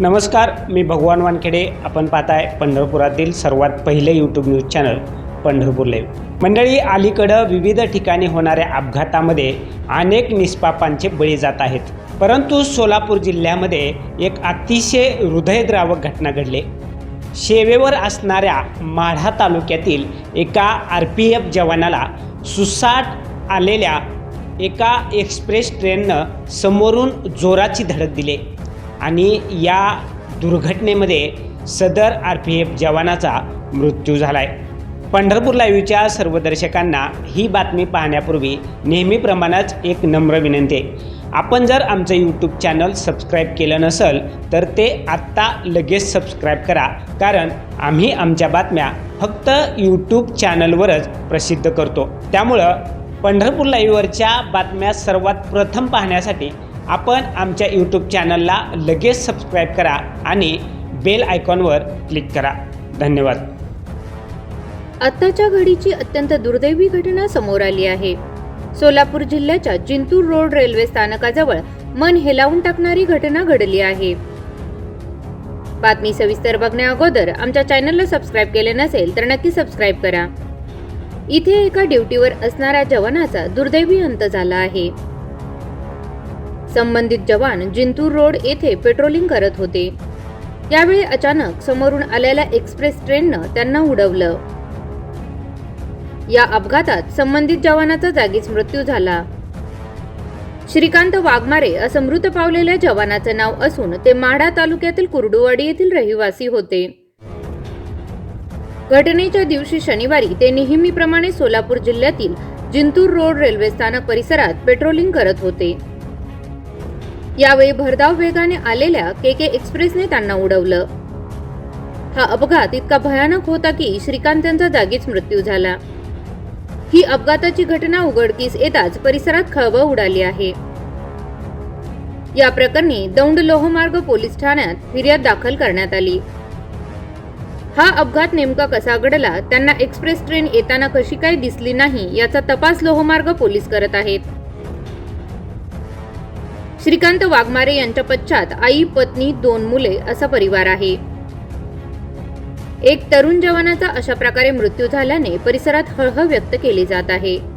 नमस्कार मी भगवान वानखेडे. आपण पाहताय पंढरपुरातील सर्वात पहिले YouTube news channel Pandharpur live मंडळी अलीकडं विविध ठिकाणी होणाऱ्या अपघातामध्ये अनेक निष्पापांचे बळी जात आहेत. परंतु सोलापूर जिल्ह्यामध्ये एक अतिशय हृदयद्रावक घटना घडली. शेवेवर असणाऱ्या माढा तालुक्यातील एका आर पी एफ जवानाला सुसाट आलेल्या एका एक्सप्रेस ट्रेननं समोरून जोराची धडक दिली. आणि या दुर्घटनेमध्ये सदर आर पी एफ जवानाचा मृत्यू झाला आहे पंढरपूर लाईव्हच्या सर्व दर्शकांना ही बातमी पाहण्यापूर्वी नेहमीप्रमाणेच एक नम्र विनंती आहे. आपण जर आमचं यूट्यूब चॅनल सबस्क्राईब केलं नसेल तर ते आत्ता लगेच सबस्क्राईब करा. कारण आम्ही आमच्या बातम्या फक्त यूट्यूब चॅनलवरच प्रसिद्ध करतो. त्यामुळं पंढरपूर लाईव्हवरच्या बातम्या सर्वात प्रथम पाहण्यासाठी आपण आमच्या यूट्यूब चॅनलला लगेच सबस्क्राईब करा आणि बेल आयकॉनवर क्लिक करा. धन्यवाद. आत्ताच्या घडीची अत्यंत दुर्दैवी घटना समोर आली आहे. सोलापूर जिल्ह्याच्या जिंतूर रोड रेल्वे स्थानकाजवळ मन हेलावून टाकणारी घटना घडली आहे. बातमी सविस्तर बघण्या अगोदर आमच्या चॅनलला सबस्क्राईब केले नसेल तर नक्की सबस्क्राईब करा. इथे एका ड्युटीवर असणाऱ्या जवानाचा दुर्दैवी अंत झाला आहे. संबंधित जवान जिंतूर रोड येथे पेट्रोलिंग करत होते. यावेळी अचानक समोरून आलेल्या एक्सप्रेस ट्रेननं त्यांना उडवलं. या अपघातात संबंधित जवानाचा जागीच मृत्यू झाला. श्रीकांत वाघमारे असं मृत पावलेल्या जवानाचं नाव असून ते माढा तालुक्यातील कुर्डुवाडी येथील रहिवासी होते. घटनेच्या दिवशी शनिवारी ते नेहमीप्रमाणे सोलापूर जिल्ह्यातील जिंतूर रोड रेल्वे स्थानक परिसरात पेट्रोलिंग करत होते. यावेळी भरधाव वेगाने आलेल्या के के एक्सप्रेसने त्यांना उडवलं. हा अपघात इतका भयानक होता की श्रीकांत यांचा जागीच मृत्यू झाला. ही अपघाताची घटना उघडकीस येताच परिसरात खळबळ उडाली आहे. या प्रकरणी दौंड लोहमार्ग पोलीस ठाण्यात फिर्याद दाखल करण्यात आली. हा अपघात नेमका कसा घडला त्यांना एक्सप्रेस ट्रेन येताना कशी काय दिसली नाही याचा तपास लोहमार्ग पोलीस करत आहेत. श्रीकांत वाघमारे यांच्या पश्चात आई पत्नी दोन मुले असा परिवार आहे. एक तरुण जवानाचा अशा प्रकारे मृत्यू झाल्याने परिसरात हळहळ व्यक्त केली जात आहे.